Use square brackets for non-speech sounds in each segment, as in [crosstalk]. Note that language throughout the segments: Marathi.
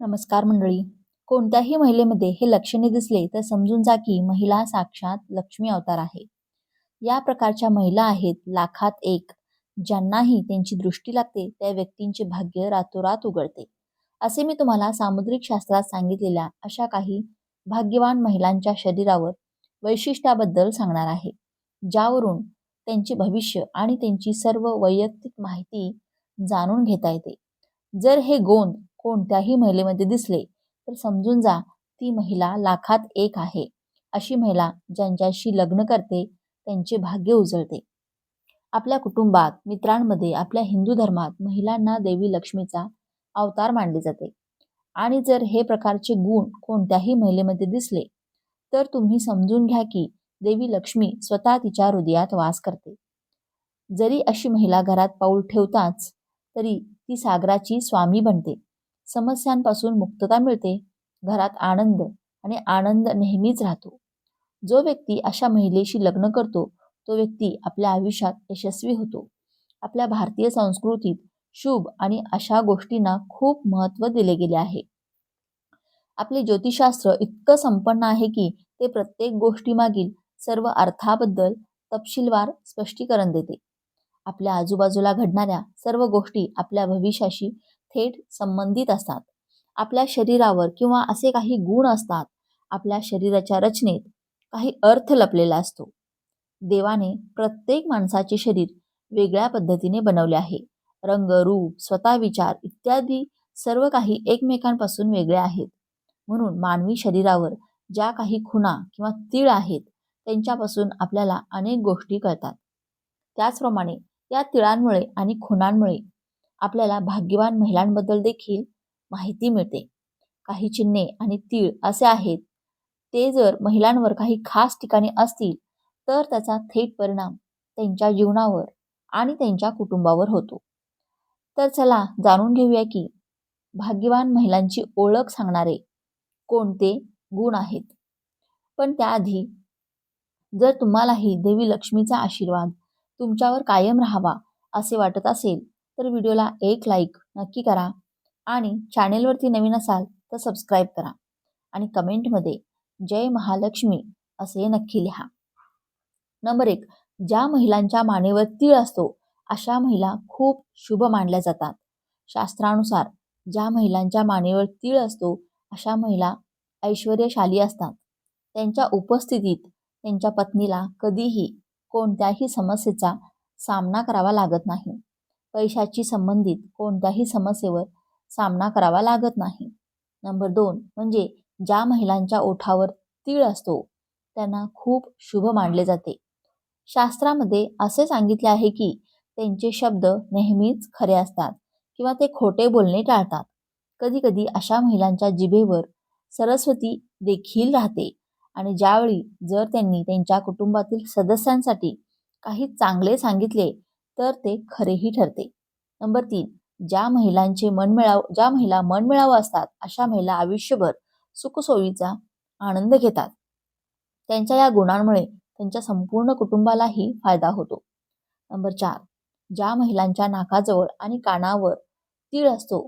नमस्कार मंडळी. कोणत्याही महिलेमध्ये हे लक्षणे दिसले तर समजून जा की महिला साक्षात लक्ष्मी अवतार आहे. या प्रकारच्या महिला आहेत लाखात एक. ज्यांनाही त्यांची दृष्टी लागते त्या व्यक्तींचे भाग्य रातोरात उघडते. असे मी तुम्हाला सामुद्रिक शास्त्रात सांगितलेल्या अशा काही भाग्यवान महिलांच्या शरीरावर वैशिष्ट्याबद्दल सांगणार आहे. ज्यावरून त्यांचे भविष्य आणि त्यांची सर्व वैयक्तिक माहिती जाणून घेता येते. जर हे गोंद कोणत्याही महिलेमध्ये दिसले तर समजून जा ती महिला लाखात एक आहे. अशी महिला ज्यांच्याशी लग्न करते त्यांचे भाग्य उजळते. आपल्या कुटुंबात मित्रांमध्ये आपल्या हिंदू धर्मात महिलांना देवी लक्ष्मीचा अवतार मानले जाते. आणि जर हे प्रकारचे गुण कोणत्याही महिलेमध्ये दिसले तर तुम्ही समजून घ्या की देवी लक्ष्मी स्वतः तिच्या हृदयात वास करते. जरी अशी महिला घरात पाऊल ठेवताच तरी ती सागराची स्वामी बनते. समस्यांपासून मुक्तता मिळते. घरात आनंद आणि आनंद नेहमीच राहतो. जो व्यक्ती अशा महिलेशी लग्न करतो तो व्यक्ती आपल्या आयुष्यात यशस्वी होतो. आपल्या भारतीय संस्कृतीत शुभ आणि अशा गोष्टींना खूप महत्त्व दिले गेले आहे. आपले ज्योतिषशास्त्र इतकं संपन्न आहे की ते प्रत्येक गोष्टीमागील सर्व अर्थाबद्दल तपशीलवार स्पष्टीकरण देते. आपल्या आजूबाजूला घडणाऱ्या सर्व गोष्टी आपल्या भविष्याशी थेट संबंधित असतात. आपल्या शरीरावर किंवा असे काही गुण असतात आपल्या शरीराच्या रचनेत काही अर्थ लपलेला असतो. देवाने प्रत्येक माणसाचे शरीर वेगळ्या पद्धतीने बनवले आहे. रंग रूप स्वतः विचार इत्यादी सर्व काही एकमेकांपासून वेगळे आहेत. म्हणून मानवी शरीरावर ज्या काही खुणा किंवा तीळ आहेत त्यांच्यापासून आपल्याला अनेक गोष्टी कळतात. त्याचप्रमाणे या तिळांमुळे आणि खुणांमुळे आपल्याला भाग्यवान महिलांबद्दल देखील माहिती मिळते. काही चिन्हे आणि तीळ असे आहेत. ते जर महिलांवर काही खास ठिकाणी असतील तर त्याचा थेट परिणाम त्यांच्या जीवनावर आणि त्यांच्या कुटुंबावर होतो. तर चला जाणून घेऊया की भाग्यवान महिलांची ओळख सांगणारे कोणते गुण आहेत? पण त्याआधी जर तुम्हालाही देवी लक्ष्मीचा आशीर्वाद तुमच्यावर कायम राहावा असे वाटत असेल तर व्हिडिओला एक लाईक नक्की करा आणि चॅनेलवरती नवीन असाल तर सबस्क्राईब करा आणि कमेंटमध्ये जय महालक्ष्मी असे नक्की लिहा. नंबर एक ज्या महिलांच्या मानेवर तीळ असतो अशा महिला खूप शुभ मानल्या जातात. शास्त्रानुसार ज्या महिलांच्या मानेवर तीळ असतो अशा महिला ऐश्वर्यशाली असतात. त्यांच्या उपस्थितीत त्यांच्या पत्नीला कधीही कोणत्याही समस्येचा सामना करावा लागत नाही. पैशाची संबंधित कोणत्याही समस्येवर सामना करावा लागत नाही. नंबर दोन म्हणजे ज्या महिलांच्या ओठावर तीळ असतो त्यांना खूप शुभ मानले जाते. शास्त्रामध्ये असे सांगितले आहे की त्यांचे शब्द नेहमीच खरे असतात किंवा ते खोटे बोलणे टाळतात. कधीकधी अशा महिलांच्या जिभेवर सरस्वती देखील राहते आणि ज्यावेळी जर त्यांनी त्यांच्या कुटुंबातील सदस्यांसाठी काही चांगले सांगितले तर ते खरेही ठरते. नंबर तीन ज्या महिलांचे मनमिळाव ज्या महिला मनमिळावं असतात अशा महिला आयुष्यभर सुखसोयीचा आनंद घेतात. त्यांच्या या गुणांमुळे त्यांच्या संपूर्ण कुटुंबालाही फायदा होतो. नंबर चार ज्या महिलांच्या नाकाजवळ आणि कानावर तीळ असतो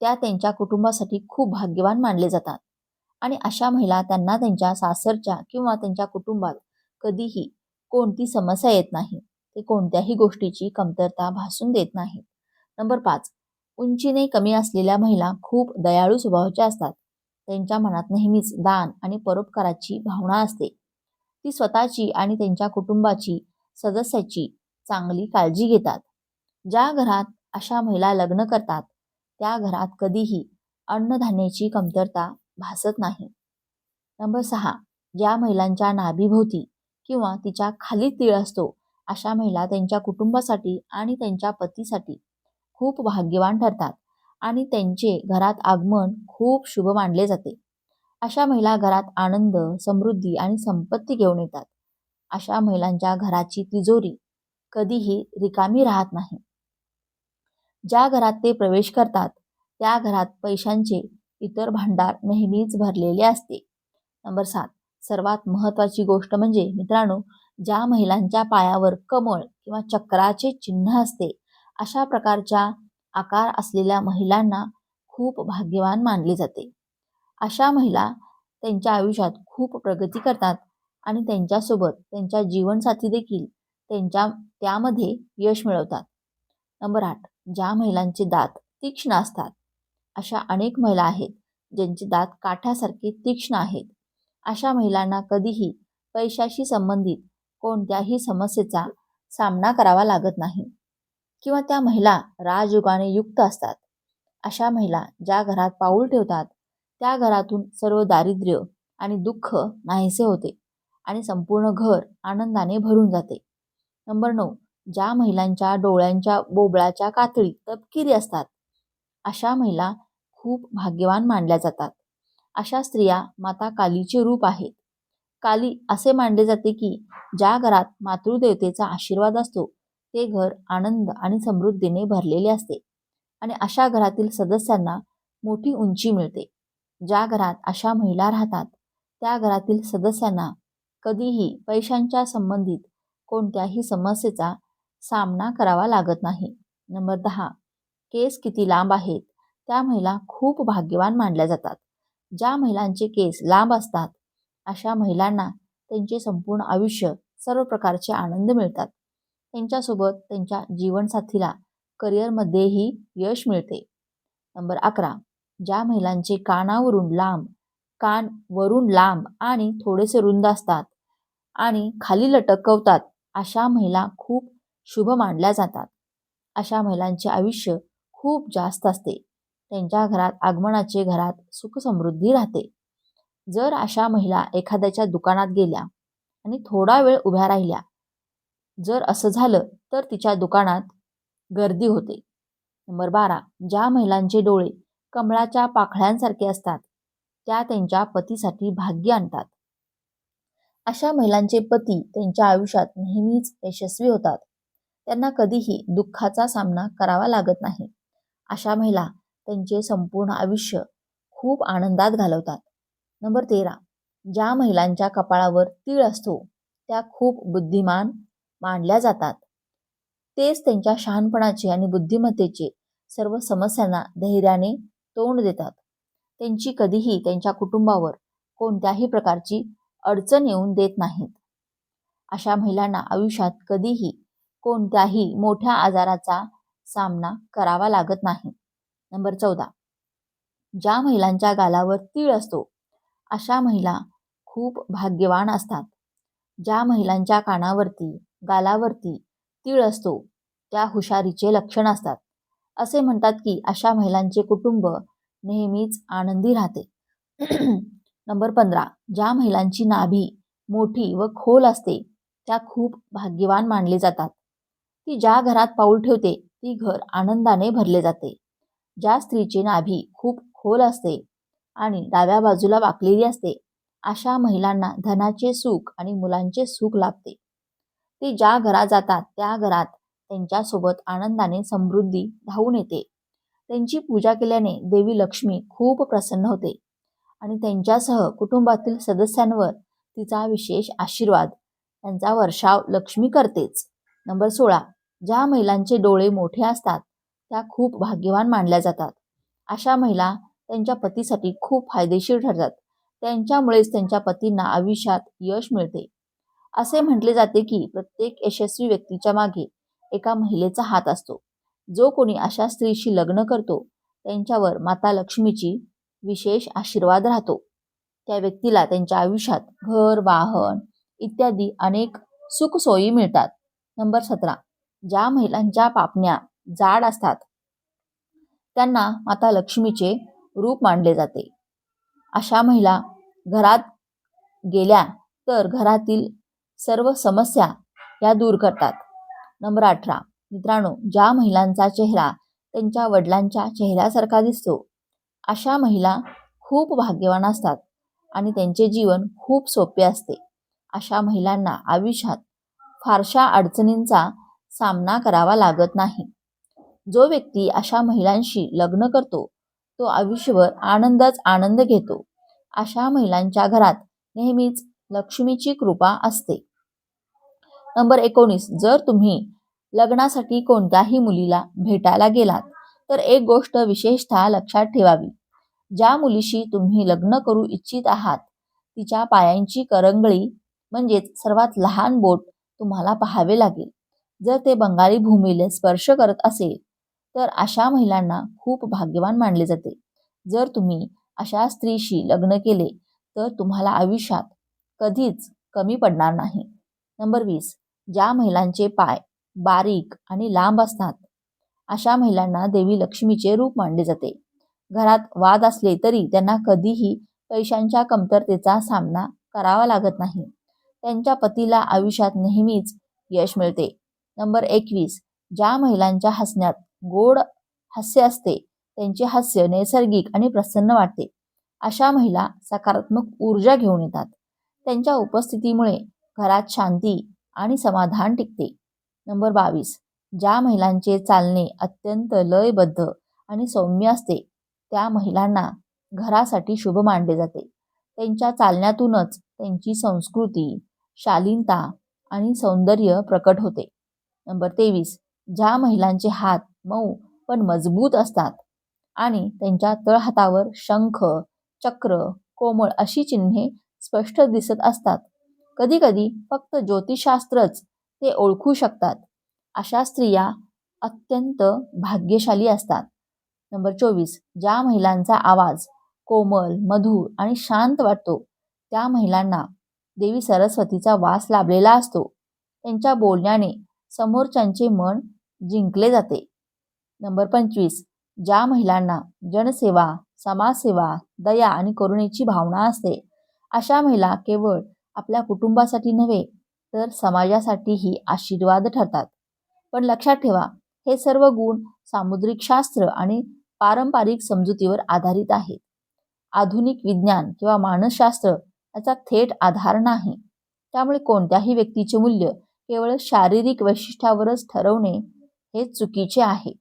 त्या त्यांच्या कुटुंबासाठी खूप भाग्यवान मानले जातात. आणि अशा महिला त्यांना त्यांच्या सासरच्या किंवा त्यांच्या कुटुंबात कधीही कोणती समस्या येत नाही. ते कोणत्याही गोष्टीची कमतरता भासून देत नाहीत. नंबर पाच उंचीने कमी असलेल्या महिला खूप दयाळू स्वभावाच्या असतात. त्यांच्या मनात नेहमीच दान आणि परोपकाराची भावना असते. ती स्वतःची आणि त्यांच्या कुटुंबाची सदस्याची चांगली काळजी घेतात. ज्या घरात अशा महिला लग्न करतात त्या घरात कधीही अन्नधान्याची कमतरता भासत नाही. नंबर सहा ज्या महिलांच्या नाभीभोवती किंवा तिच्या खाली तीळ असतो अशा महिला त्यांच्या कुटुंबासाठी आणि त्यांच्या पतीसाठी खूप भाग्यवान ठरतात आणि त्यांचे घरात आगमन खूप शुभ मानले जाते. अशा महिला घरात आनंद समृद्धी आणि संपत्ती घेऊन येतात. अशा महिलांच्या घराची तिजोरी कधीही रिकामी राहत नाही. ज्या घरात ते प्रवेश करतात त्या घरात पैशांचे इतर भांडार नेहमीच भरलेले असते. नंबर सात. सर्वात महत्त्वाची गोष्ट म्हणजे मित्रांनो ज्या महिलांच्या पायावर कमळ किंवा चक्राचे चिन्ह असते अशा प्रकारच्या आकार असलेल्या महिलांना खूप भाग्यवान मानले जाते. अशा महिला त्यांच्या आयुष्यात खूप प्रगती करतात आणि त्यांच्यासोबत त्यांच्या जीवनसाथी देखील त्यांच्या त्यामध्ये यश मिळवतात. नंबर आठ ज्या महिलांचे दात तीक्ष्ण असतात अशा अनेक महिला आहेत ज्यांचे दात काठ्यासारखे तीक्ष्ण आहेत. अशा महिलांना कधीही पैशाशी संबंधित कोणत्याही समस्येचा सामना करावा लागत नाही. किंवा त्या महिला राजयुगाने युक्त असतात. अशा महिला ज्या घरात पाऊल ठेवतात त्या घरातून सर्व दारिद्र्य आणि दुःख नाहीसे होते आणि संपूर्ण घर आनंदाने भरून जाते. नंबर नऊ ज्या महिलांच्या डोळ्यांच्या बोबळाच्या कातळी तपकिरी असतात अशा महिला खूप भाग्यवान मानल्या जातात. अशा स्त्रिया माता कालीचे रूप आहेत. काली असे मानले जाते की ज्या घरात मातृदेवतेचा आशीर्वाद असतो ते घर आनंद आणि समृद्धीने भरलेले असते आणि अशा घरातील सदस्यांना मोठी उंची मिळते. ज्या घरात अशा महिला राहतात त्या घरातील सदस्यांना कधीही पैशांच्या संबंधित कोणत्याही समस्येचा सामना करावा लागत नाही. नंबर दहा केस किती लांब आहेत त्या महिला खूप भाग्यवान मानल्या जातात. ज्या महिलांचे केस लांब असतात अशा महिलांना त्यांचे संपूर्ण आयुष्य सर्व प्रकारचे आनंद मिळतात. त्यांच्यासोबत त्यांच्या जीवनसाथीला करिअरमध्येही यश मिळते. नंबर अकरा. ज्या महिलांचे कानावरून लांब कान वरून लांब आणि थोडेसे रुंद असतात आणि खाली लटकवतात अशा महिला खूप शुभ मानल्या जातात. अशा महिलांचे आयुष्य खूप जास्त असते. त्यांच्या घरात आगमनाचे घरात सुखसमृद्धी राहते. जर अशा महिला एखाद्याच्या दुकानात गेल्या आणि थोडा वेळ उभ्या राहिल्या जर असं झालं तर तिच्या दुकानात गर्दी होते. नंबर बारा. ज्या महिलांचे डोळे कमळाच्या पाखळ्यांसारखे असतात त्या त्यांच्या पतीसाठी भाग्य आणतात. अशा महिलांचे पती त्यांच्या आयुष्यात नेहमीच यशस्वी होतात. त्यांना कधीही दुःखाचा सामना करावा लागत नाही. अशा महिला त्यांचे संपूर्ण आयुष्य खूप आनंदात घालवतात. नंबर तेरा. ज्या महिलांच्या कपाळावर तीळ असतो त्या खूप बुद्धिमान मानल्या जातात. तेच त्यांच्या शहाणपणाचे आणि बुद्धिमत्तेचे सर्व समस्यांना धैर्याने तोंड देतात. त्यांची कधीही त्यांच्या कुटुंबावर कोणत्याही प्रकारची अडचण येऊन देत नाहीत. अशा महिलांना आयुष्यात कधीही कोणत्याही मोठ्या आजाराचा सामना करावा लागत नाही. नंबर चौदा. ज्या महिलांच्या गालावर तीळ असतो अशा महिला खूप भाग्यवान असतात. ज्या महिलांच्या कानावरती गालावरती तीळ असतो त्या हुशारीचे लक्षण असतात. असे म्हणतात की अशा महिलांचे कुटुंब नेहमीच आनंदी राहते. [clears throat] नंबर पंधरा. ज्या महिलांची नाभी मोठी व खोल असते त्या खूप भाग्यवान मानले जातात. ती ज्या घरात पाऊल ठेवते ती घर आनंदाने भरले जाते. ज्या स्त्रीची नाभी खूप खोल असते आणि डाव्या बाजूला वाकलेली असते. अशा महिलांना धनाचे सुख आणि मुलांचे सुख लाभते. ते ज्या घरात जातात त्या घरात त्यांच्यासोबत आनंदाने समृद्धी धावून येते. त्यांची पूजा केल्याने देवी लक्ष्मी खूप प्रसन्न होते आणि त्यांच्यासह कुटुंबातील सदस्यांवर तिचा विशेष आशीर्वाद त्यांचा वर्षाव लक्ष्मी करतेच. नंबर सोळा. ज्या महिलांचे डोळे मोठे असतात त्या खूप भाग्यवान मानल्या जातात. अशा महिला त्यांच्या पतीसाठी खूप फायदेशीर ठरतात. त्यांच्यामुळेच त्यांच्या पतींना आयुष्यात यश मिळते. असे म्हटले जाते की प्रत्येक यशस्वी व्यक्तीच्या मागे एका महिलेचा हात असतो. जो कोणी अशा स्त्रीशी लग्न करतो त्यांच्यावर माता लक्ष्मीची विशेष आशीर्वाद राहतो. त्या व्यक्तीला त्यांच्या आयुष्यात घर वाहन इत्यादी अनेक सुखसोयी मिळतात. नंबर सतरा. ज्या महिलांच्या पापण्या जाड असतात त्यांना माता लक्ष्मीचे रूप मानले जाते. अशा महिला घरात गेल्या तर घरातील सर्व समस्या या दूर करतात. नंबर अठरा. मित्रांनो ज्या महिलांचा चेहरा त्यांच्या वडिलांच्या चेहऱ्यासारखा दिसतो अशा महिला खूप भाग्यवान असतात आणि त्यांचे जीवन खूप सोपे असते. अशा महिलांना आयुष्यात फारशा अडचणींचा सामना करावा लागत नाही. जो व्यक्ती अशा महिलांशी लग्न करतो तो आयुष्यभर आनंदच आनंद घेतो. अशा महिलांच्या घरात नेहमीच लक्ष्मीची कृपा असते. नंबर एकोणीस. जर तुम्ही लग्नासाठी कोणत्याही मुलीला भेटायला गेलात तर एक गोष्ट विशेषतः लक्षात ठेवावी. ज्या मुलीशी तुम्ही लग्न करू इच्छित आहात तिच्या पायांची करंगळी म्हणजेच सर्वात लहान बोट तुम्हाला पाहावे लागेल. जर ते बंगाली भूमीला स्पर्श करत असेल तर अशा महिलांना खूप भाग्यवान मानले जाते. जर तुम्ही अशा स्त्रीशी लग्न केले तर तुम्हाला आयुष्यात कधीच कमी पडणार नाही. नंबर वीस. ज्या महिलांचे पाय बारीक आणि लांब असतात अशा महिलांना देवी लक्ष्मीचे रूप मानले जाते. घरात वाद असले तरी त्यांना कधीही पैशांच्या कमतरतेचा सामना करावा लागत नाही. त्यांच्या पतीला आयुष्यात नेहमीच यश मिळते. नंबर एकवीस. ज्या महिलांच्या हसण्यात गोड हास्य असते. त्यांचे हास्य नैसर्गिक आणि प्रसन्न वाटते. अशा महिला सकारात्मक ऊर्जा घेऊन येतात. त्यांच्या उपस्थितीमुळे घरात शांती आणि समाधान टिकते. नंबर बावीस. ज्या महिलांचे चालणे अत्यंत लयबद्ध आणि सौम्य असते त्या महिलांना घरासाठी शुभ मानले जाते. त्यांच्या चालण्यातूनच त्यांची संस्कृती शालीनता आणि सौंदर्य प्रकट होते. नंबर तेवीस. ज्या महिलांचे हात मऊ पण मजबूत असतात. आणि त्यांच्या तळहातावर शंख चक्र कोमळ अशी चिन्हे स्पष्ट दिसत असतात. कधीकधी फक्त ज्योतिषशास्त्रच ते ओळखू शकतात. अशा स्त्रिया अत्यंत भाग्यशाली असतात. नंबर चोवीस. ज्या महिलांचा आवाज कोमल मधुर आणि शांत वाटतो त्या महिलांना देवी सरस्वतीचा वास लाभलेला असतो. त्यांच्या बोलण्याने समोरच्यांचे मन जिंकले जाते. नंबर पंचवीस. ज्या महिलांना जनसेवा समाजसेवा दया आणि करुणेची भावना असते अशा महिला केवळ आपल्या कुटुंबासाठी नव्हे तर समाजासाठीही आशीर्वाद ठरतात. पण लक्षात ठेवा हे सर्व गुण सामुद्रिक शास्त्र आणि पारंपरिक समजुतीवर आधारित आहेत. आधुनिक विज्ञान किंवा मानसशास्त्र याचा थेट आधार नाही. त्यामुळे कोणत्याही व्यक्तीचे मूल्य केवळ शारीरिक वैशिष्ट्यावरच ठरवणे हे चुकीचे आहे.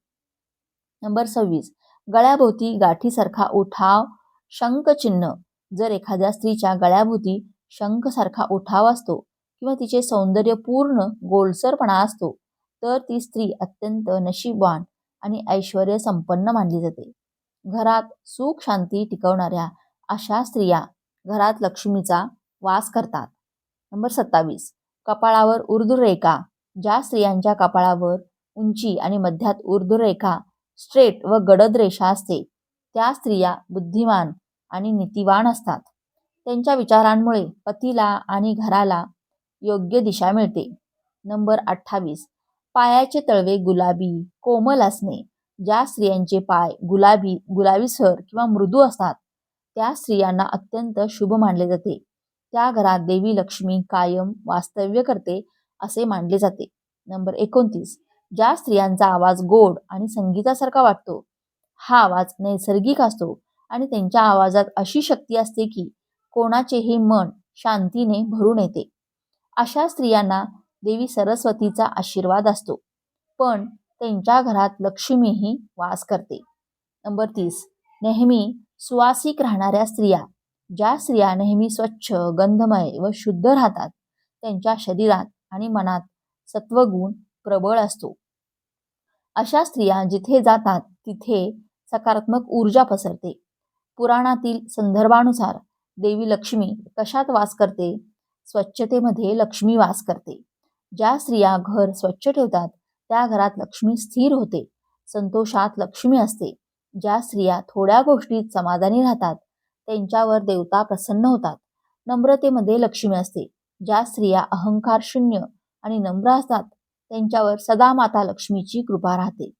नंबर सव्वीस. गळ्याभोवती गाठीसारखा उठाव शंखचिन्ह. जर एखाद्या स्त्रीच्या गळ्याभोवती शंखसारखा उठाव असतो किंवा तिचे सौंदर्य पूर्ण गोलसरपणा असतो तर ती स्त्री अत्यंत नशीबवान आणि ऐश्वर संपन्न मानली जाते. घरात सुख शांती टिकवणाऱ्या अशा स्त्रिया घरात लक्ष्मीचा वास करतात. नंबर सत्तावीस. कपाळावर ऊर्ध्वरेखा ज्या स्त्रियांच्या कपाळावर उंची आणि मध्यात ऊर्ध्वरेखा स्ट्रेट व गडद रेषा असते. त्या स्त्रिया बुद्धिमान आणि नीतिवान असतात. त्यांच्या विचारांमुळे पतीला आणि घराला योग्य दिशा मिळते. नंबर अठ्ठावीस. पायाचे तळवे गुलाबी कोमल असणे. ज्या स्त्रियांचे पाय गुलाबी गुलाबीसर किंवा मृदू असतात त्या स्त्रियांना अत्यंत शुभ मानले जाते. त्या घरात देवी लक्ष्मी कायम वास्तव्य करते असे मानले जाते. नंबर एकोणतीस. ज्या स्त्रियांचा आवाज गोड आणि संगीतासारखा वाटतो हा आवाज नैसर्गिक असतो आणि त्यांच्या आवाजात अशी शक्ती असते की कोणाचेही मन शांतीने भरून येते. अशा स्त्रियांना देवी सरस्वतीचा आशीर्वाद असतो पण त्यांच्या घरात लक्ष्मीही वास करते. नंबर तीस नेहमी सुवासिक राहणाऱ्या स्त्रिया ज्या स्त्रिया नेहमी स्वच्छ गंधमय व शुद्ध राहतात त्यांच्या शरीरात आणि मनात सत्वगुण प्रबळ असतो. अशा स्त्रिया जिथे जातात तिथे सकारात्मक ऊर्जा पसरते. पुराणातील संदर्भानुसार देवी लक्ष्मी कशात वास करते? स्वच्छतेमध्ये लक्ष्मी वास करते. ज्या स्त्रिया घर स्वच्छ ठेवतात त्या घरात लक्ष्मी स्थिर होते. संतोषात लक्ष्मी असते. ज्या स्त्रिया थोड्या गोष्टीत समाधानी राहतात त्यांच्यावर देवता प्रसन्न होतात. नम्रतेमध्ये लक्ष्मी असते. ज्या स्त्रिया अहंकार शून्य आणि नम्र असतात त्यांच्यावर सदा माता लक्ष्मीची कृपा राहते.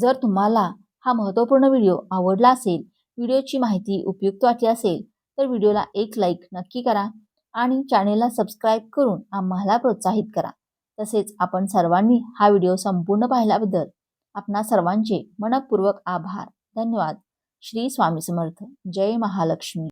जर तुम्हाला हा महत्त्वपूर्ण व्हिडिओ आवडला असेल व्हिडिओची माहिती उपयुक्त वाटली असेल तर व्हिडिओला एक लाईक नक्की करा आणि चॅनेलला सबस्क्राईब करून आम्हाला प्रोत्साहित करा. तसेच आपण सर्वांनी हा व्हिडिओ संपूर्ण पाहिल्याबद्दल आपणा सर्वांचे मनपूर्वक आभार. धन्यवाद. श्री स्वामी समर्थ. जय महालक्ष्मी.